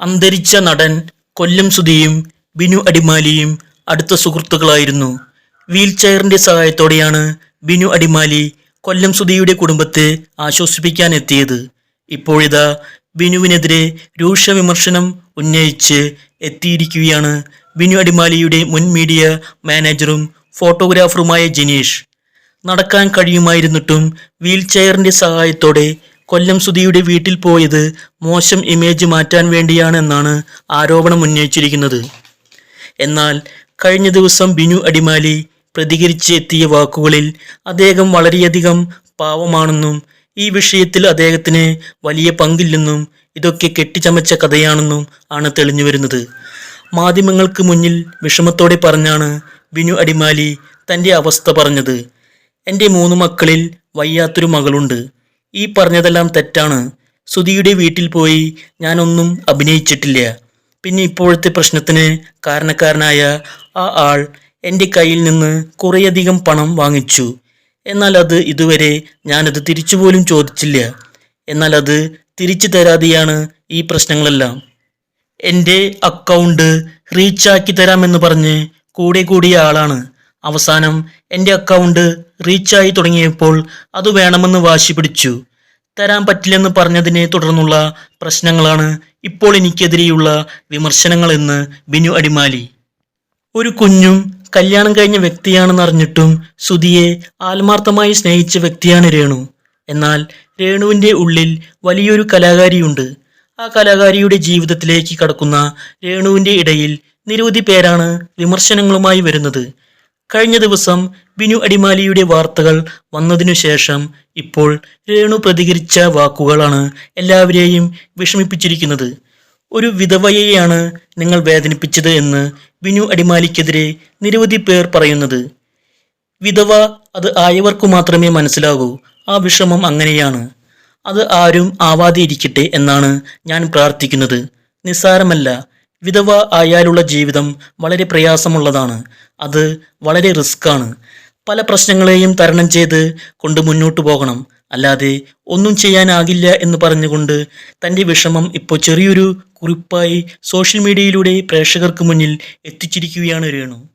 അന്തരിച്ച നടൻ കൊല്ലം സുധിയും ബിനു അടിമാലിയും അടുത്ത സുഹൃത്തുക്കളായിരുന്നു. വീൽ ചെയറിന്റെ സഹായത്തോടെയാണ് ബിനു അടിമാലി കൊല്ലം സുധിയുടെ കുടുംബത്തെ ആശ്വസിപ്പിക്കാൻ എത്തിയത് ഇപ്പോഴിതാ ബിനുവിനെതിരെ രൂക്ഷ വിമർശനം ഉന്നയിച്ച് എത്തിയിരിക്കുകയാണ് ബിനു അടിമാലിയുടെ മുൻ മീഡിയ മാനേജറും ഫോട്ടോഗ്രാഫറുമായ ജിനീഷ്. നടക്കാൻ കഴിയുമായിരുന്നിട്ടും വീൽ ചെയറിന്റെ സഹായത്തോടെ കൊല്ലം സുധിയുടെ വീട്ടിൽ പോയത് മോശം ഇമേജ് മാറ്റാൻ വേണ്ടിയാണെന്നാണ് ആരോപണം ഉന്നയിച്ചിരിക്കുന്നത്. എന്നാൽ കഴിഞ്ഞ ദിവസം ബിനു അടിമാലി പ്രതികരിച്ച് എത്തിയ വാക്കുകളിൽ അദ്ദേഹം വളരെയധികം പാവമാണെന്നും ഈ വിഷയത്തിൽ അദ്ദേഹത്തിന് വലിയ പങ്കില്ലെന്നും ഇതൊക്കെ കെട്ടിച്ചമച്ച കഥയാണെന്നും ആണ് തെളിഞ്ഞു വരുന്നത് മാധ്യമങ്ങൾക്ക് മുന്നിൽ വിഷമത്തോടെ പറഞ്ഞാണ് ബിനു അടിമാലി തന്റെ അവസ്ഥ പറഞ്ഞത്. എന്റെ മൂന്ന് മക്കളിൽ വയ്യാത്തൊരു മകളുണ്ട്. ഈ പറഞ്ഞതെല്ലാം തെറ്റാണ്. സുധിയുടെ വീട്ടിൽ പോയി ഞാനൊന്നും അഭിനയിച്ചിട്ടില്ല. പിന്നെ ഇപ്പോഴത്തെ പ്രശ്നത്തിന് കാരണക്കാരനായ ആ ആൾ എന്റെ കയ്യിൽ നിന്ന് കുറേയധികം പണം വാങ്ങിച്ചു. എന്നാൽ അത് ഇതുവരെ ഞാനത് തിരിച്ചുപോലും ചോദിച്ചില്ല. എന്നാൽ അത് തിരിച്ചു തരാതെയാണ് ഈ പ്രശ്നങ്ങളെല്ലാം. എന്റെ അക്കൗണ്ട് റീച്ചാക്കി തരാമെന്ന് പറഞ്ഞ് കൂടെ കൂടിയ ആളാണ്. അവസാനം എന്റെ അക്കൗണ്ട് റീച്ചായി തുടങ്ങിയപ്പോൾ അത് വേണമെന്ന് വാശി പിടിച്ചു. തരാൻ പറ്റില്ലെന്ന് പറഞ്ഞതിനെ തുടർന്നുള്ള പ്രശ്നങ്ങളാണ് ഇപ്പോൾ എനിക്കെതിരെയുള്ള വിമർശനങ്ങളെന്ന് ബിനു അടിമാലി. ഒരു കുഞ്ഞും കല്യാണം കഴിഞ്ഞ വ്യക്തിയാണെന്ന് അറിഞ്ഞിട്ടും സുധിയെ ആത്മാർത്ഥമായി സ്നേഹിച്ച വ്യക്തിയാണ് രേണു. എന്നാൽ രേണുവിന്റെ ഉള്ളിൽ വലിയൊരു കലാകാരിയുണ്ട്. ആ കലാകാരിയുടെ ജീവിതത്തിലേക്ക് കടക്കുന്ന രേണുവിന്റെ ഇടയിൽ നിരവധി പേരാണ് വിമർശനങ്ങളുമായി വരുന്നത്. കഴിഞ്ഞ ദിവസം ബിനു അടിമാലിയുടെ വാർത്തകൾ വന്നതിനു ശേഷം ഇപ്പോൾ രേണു പ്രതികരിച്ച വാക്കുകളാണ് എല്ലാവരെയും വിഷമിപ്പിച്ചിരിക്കുന്നത്. ഒരു വിധവയെയാണ് നിങ്ങൾ വേദനിപ്പിച്ചത് എന്ന് ബിനു അടിമാലിക്കെതിരെ നിരവധി പേർ പറയുന്നത്. വിധവ അത് ആയവർക്ക് മാത്രമേ മനസ്സിലാകൂ. ആ വിഷമം അങ്ങനെയാണ്. അത് ആരും ആവാതെ ഇരിക്കട്ടെ എന്നാണ് ഞാൻ പ്രാർത്ഥിക്കുന്നത്. നിസ്സാരമല്ല. വിധവ ആയാലുള്ള ജീവിതം വളരെ പ്രയാസമുള്ളതാണ്. അത് വളരെ റിസ്ക്കാണ് പല പ്രശ്നങ്ങളെയും തരണം ചെയ്ത് കൊണ്ട് മുന്നോട്ട് പോകണം. അല്ലാതെ ഒന്നും ചെയ്യാനാകില്ല എന്ന് പറഞ്ഞുകൊണ്ട് തന്റെ വിഷമം ഇപ്പോൾ ചെറിയൊരു കുറിപ്പായി സോഷ്യൽ മീഡിയയിലൂടെ പ്രേക്ഷകർക്ക് മുന്നിൽ എത്തിച്ചിരിക്കുകയാണ് രേണു.